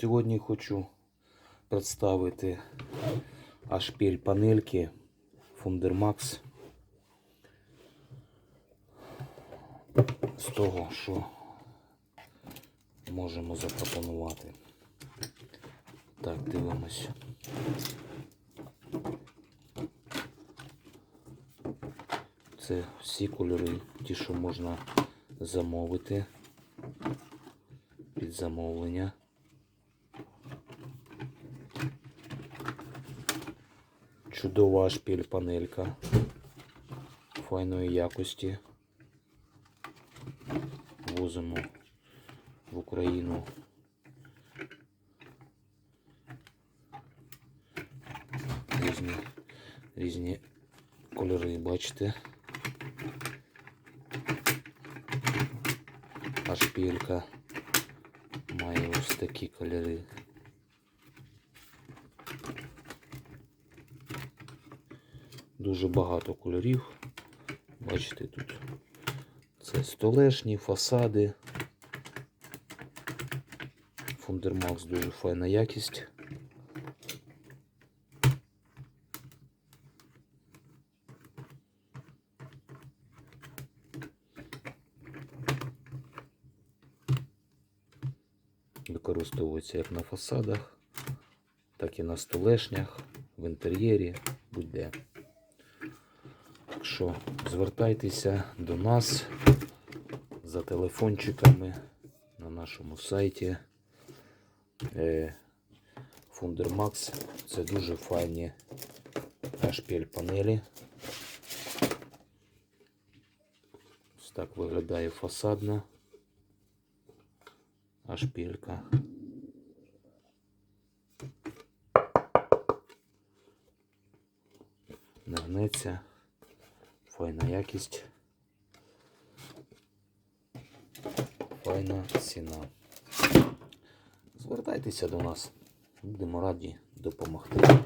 Сьогодні хочу представити ашпіль панельки Fundermax з того, що можемо запропонувати. Так, дивимось. Це всі кольори, ті, що можна замовити під замовлення. Чудова шпіль панелька файної якості. Возимо в Україну. Різні, різні кольори, бачите. А шпілька має ось такі кольори. Дуже багато кольорів. Бачите, тут це столешні, фасади. Фундермакс дуже файна якість. Використовується як на фасадах, так і на столешнях, в інтер'єрі, будь-де. Так що звертайтеся до нас за телефончиками на нашому сайті. Е, Fundermax це дуже файні HPL панелі. Ось так виглядає фасадна HPL-ка. Не гнеться. Файна якість. Файна ціна. Звертайтеся до нас. Будемо раді допомогти.